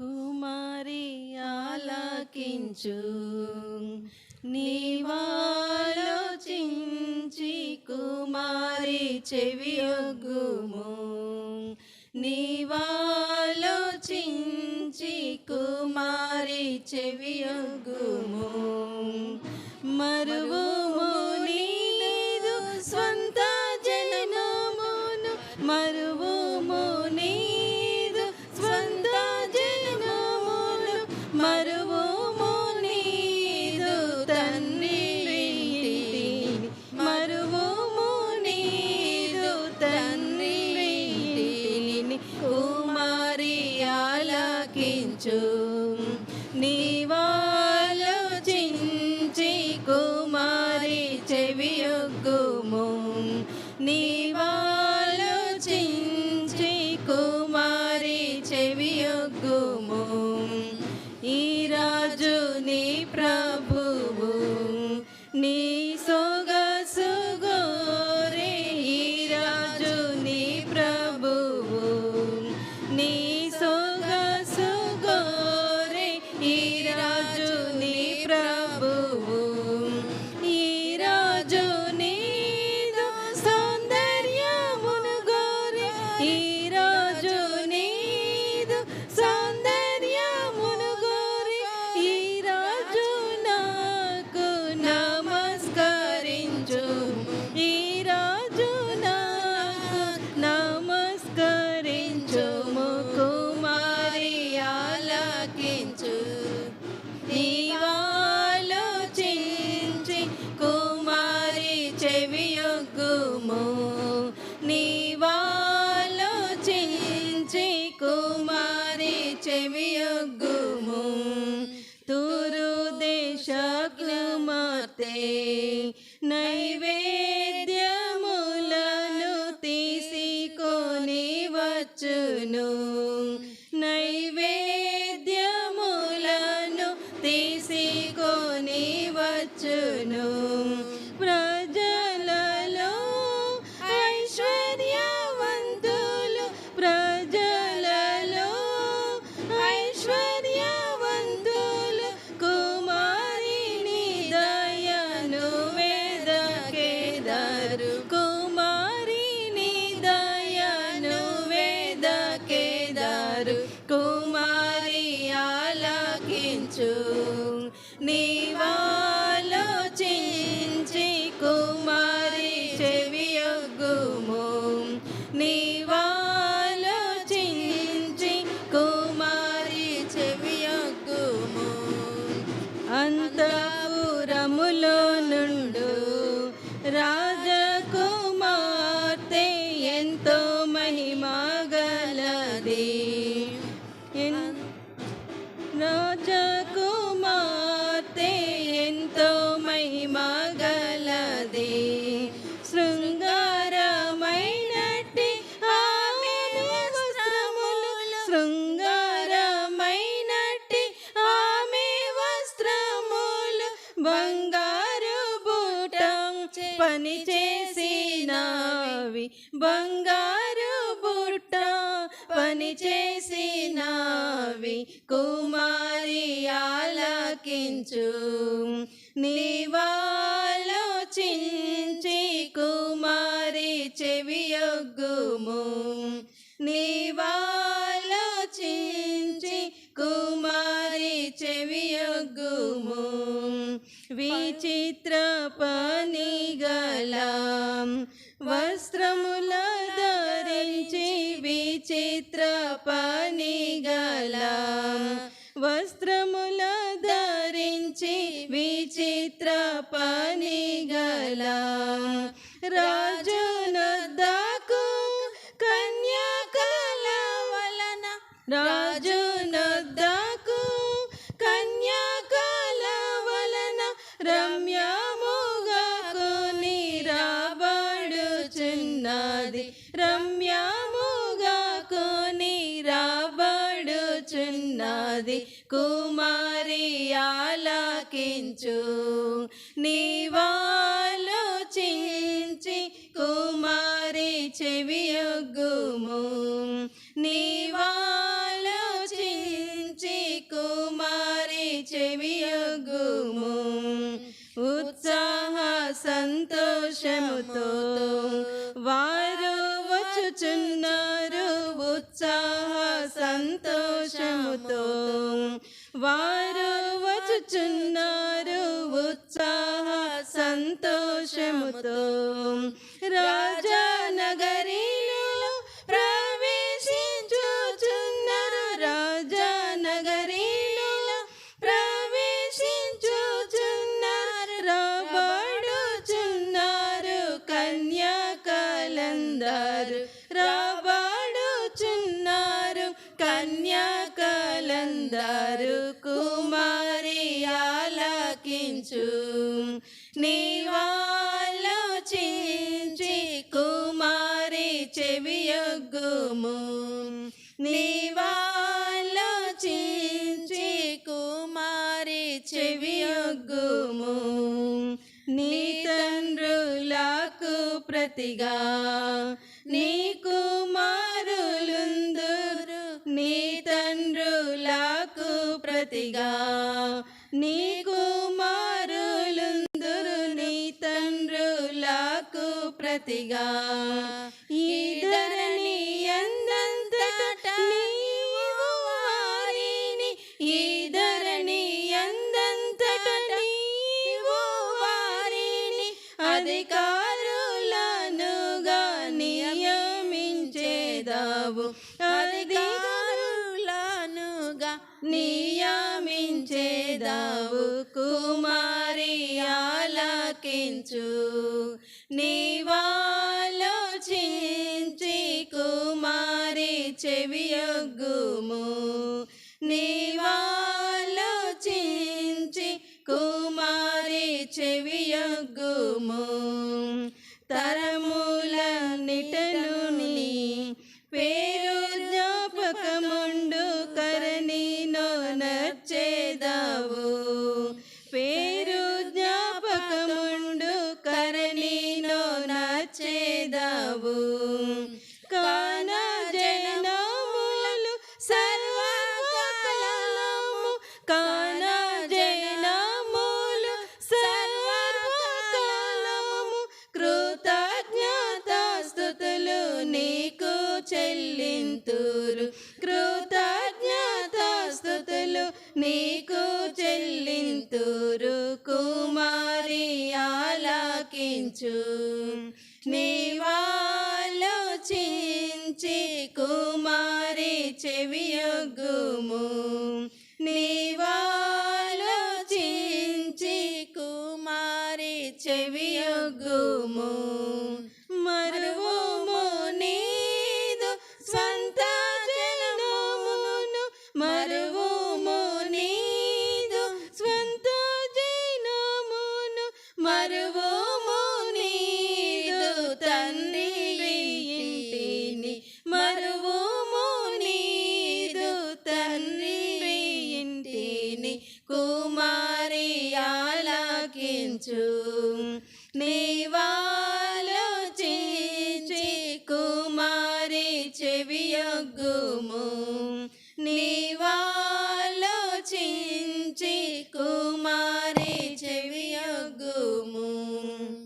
కుమారి ఆలకించు. నీవాలోచించి కుమారి చెవియొగ్గుము నీవాలోచించి కుమారి చెవియొగ్గుము మరువు నీవాలోచించి కుమారి చెవియొగ్గుము. ఈ రాజు నీ ప్రభువు. నీ నైవేద్యములను తీసుకొని వచ్చును ఆలకించు నీవాలోచించి కుమారి చెవియొగ్గుము నీవాలోచించి కుమారి చెవియొగ్గుము అంతపురములో నుండు పని చేసినవి. బంగారు బుట్ట పని చేసినవి. కుమారి ఆలకించు. నీవాలోచించి కుమారి చెవియొగ్గుము. నీవాలోచించి కుమారి చెవియొగ్గుము. విచిత్ర పని గల వస్త్రముల ధరించి విచిత్ర పని గల వస్త్రముల ధరించి విచిత్ర పని గల రాజునొద్దకు కన్యాకల వలన రా నాది కుమారి ఆలకించు నీవాలోచించి కుమారి చెవియొగ్గుము. నీవాలోచించి కుమారి చెవి వారు వచ్చుచున్నారు. ఉత్సాహ సంతోషముతో రాజా ఆలకించు. నీవాలోచించి కుమారి చెవియొగ్గుము నీవాలోచించి కుమారి చెవియొగ్గుము నీ తండ్రులకు ప్రతిగా. నీ కుమారులుందురు. నీ తండ్రులకు ప్రతిగా. నీ తండ్రులకు ప్రతిగా. ఈ ధరణి ఎందంతట నీవు వారిని. ఈ ధరణి ఎందంతట నీవు వారిని. అధికారులనుగా నియమించేదావు. అధికారులనుగా నియమించేదావు. కుమారి ఆలకించు. నీవాలోచించి కుమారి చెవియొగ్గుము. నీవాలోచించి కుమారి చెవియొగ్గుము. తర నీకు చెల్లింతురు కుమారి ఆలకించు. chung me